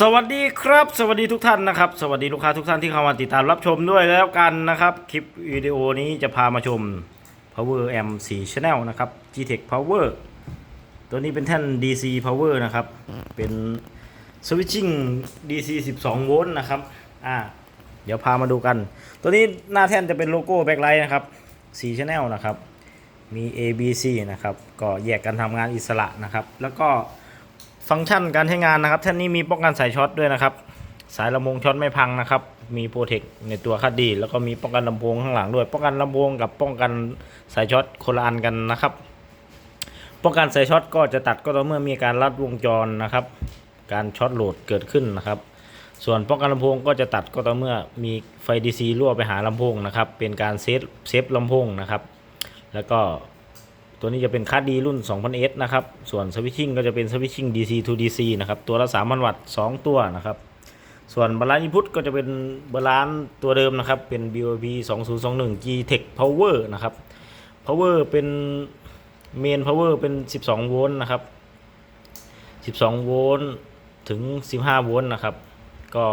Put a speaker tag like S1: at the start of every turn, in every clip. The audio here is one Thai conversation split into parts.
S1: สวัสดีครับ สวัสดีทุกท่านนะครับ สวัสดีลูกค้าทุกท่านที่เข้ามาติดตามรับชมด้วยแล้วกันนะครับ คลิปวิดีโอนี้จะพามาชม Power M 4 Channel นะครับ GTEC Power ตัวนี้เป็นแท่น DC Power นะครับ เป็น Switching DC 12 โวลต์นะครับอ่าเดี๋ยวพามาดูกัน ตัวนี้หน้าแท่นจะเป็นโลโก้แบ็คไลท์นะครับ4 Channel นะครับ มี A B C นะครับ ก็แยกกันทำงานอิสระนะครับ แล้วก็ ฟังก์ชันการใช้งานนะครับแท่นนี้มีป้องกันสายช็อตด้วยนะครับ สายลำโพงช็อตไม่พังนะครับ มีโปรเทคในตัวคัดดี แล้วก็มีป้องกันลำโพงข้างหลังด้วย ป้องกันลำโพงกับป้องกันสายช็อตคนละอันกันนะครับ ป้องกันสายช็อตก็จะตัดก็ต่อเมื่อมีการลัดวงจรนะครับ การช็อตโหลดเกิดขึ้นนะครับ ส่วนป้องกันลำโพงก็จะตัดก็ต่อเมื่อมีไฟ DC รั่วไปหาลำโพงนะครับ เป็นการเซฟเซฟลำโพงนะครับ แล้วก็ ตัวนี้จะเป็นคัสดีรุ่น 2000S นะครับ ส่วนสวิตชิ่งก็จะเป็นสวิตชิ่ง DC to DC นะครับ ตัวละ 3,000 วัตต์ 2 ตัวนะครับ ส่วนบาลานซ์อินพุตก็จะเป็นบาลานซ์ตัวเดิมนะครับ เป็น BOP 2021 G Tech Power นะครับ Power เป็นเมน Power เป็น 12 โวลต์นะครับ 12 โวลต์ถึง 15 โวลต์นะครับ ก็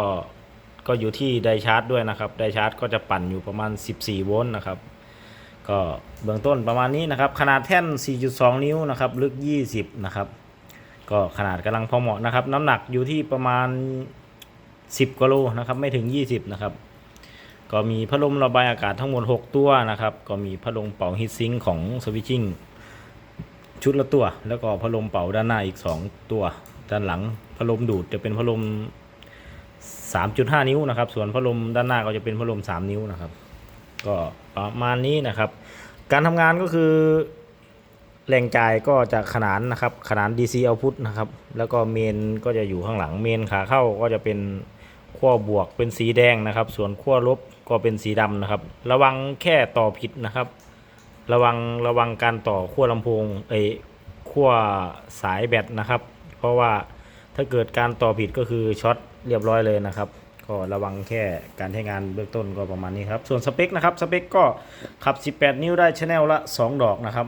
S1: ก็อยู่ที่ไดชาร์จด้วยนะครับ ไดชาร์จก็จะปั่นอยู่ประมาณ 14 โวลต์นะครับ ก็เบื้องต้นประมาณนี้นะครับ ขนาดแท่น 4.2 นิ้วนะครับ ลึก 20 นะครับ ก็ขนาดกำลังพอเหมาะนะครับ น้ำหนักอยู่ที่ประมาณ 10กิโลนะครับ ไม่ถึง 20 นะครับ ก็มีพัดลมระบายอากาศทั้งหมด 6 ตัวนะครับ ก็มีพัดลมเป่าฮีทซิงของสวิตชิ่งชุดละตัว แล้วก็พัดลมเป่าด้านหน้าอีก 2 ตัว ด้านหลังพัดลมดูดจะเป็นพัดลม 3.5 นิ้วนะครับ ส่วนพัดลมด้านหน้าก็จะเป็นพัดลม 3 นิ้วนะครับ ก็ประมาณนี้นะครับ การทำงานก็คือแรงจ่ายก็จะขนานนะครับ ขนาน DC output นะครับ แล้วก็เมนก็จะอยู่ข้างหลังเมนขาเข้าก็จะเป็นขั้วบวกเป็นสีแดงนะครับ ส่วนขั้วลบก็เป็นสีดำนะครับ ระวังแค่ต่อผิดนะครับ ระวังระวังการต่อขั้วลำโพงเอ้ขั้วสายแบตนะครับ เพราะว่าถ้าเกิดการต่อผิดก็คือช็อตเรียบร้อยเลยนะครับ ก็ระวังแค่การใช้งานเบื้องต้นก็ประมาณนี้ครับ ส่วนสเปคนะครับสเปคก็ขับ 18 นิ้วได้ชแนลละ 2 ดอกนะครับ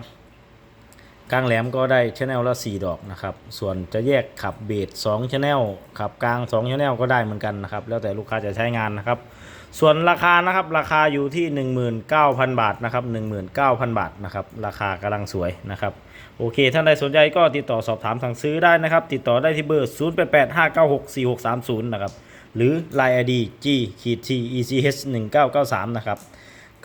S1: กลางแหลมก็ได้ชแนลละ 4 ดอกนะครับ ส่วนจะแยกขับเบส2ชแนลขับกลาง2ชแนลก็ได้เหมือนกันนะครับ แล้วแต่ลูกค้าจะใช้งานนะครับ ส่วนราคานะครับราคาอยู่ที่ 19,000 บาทนะครับ19,000 บาทนะครับราคากำลังสวยนะครับโอเค ท่านใดสนใจก็ติดต่อสอบถามสั่งซื้อได้นะครับ ติดต่อได้ที่เบอร์ 0885964630 นะครับ หรือ Line ID G ขีด T E C H 1993นะครับ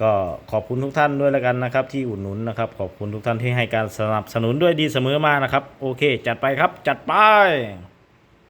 S1: ก็ขอบคุณทุกท่านด้วยแล้วกันนะครับ ที่อุดหนุนนะครับ ขอบคุณทุกท่านที่ให้การสนับสนุนด้วยดีเสมอมานะครับ โอเค จัดไปครับจัดไป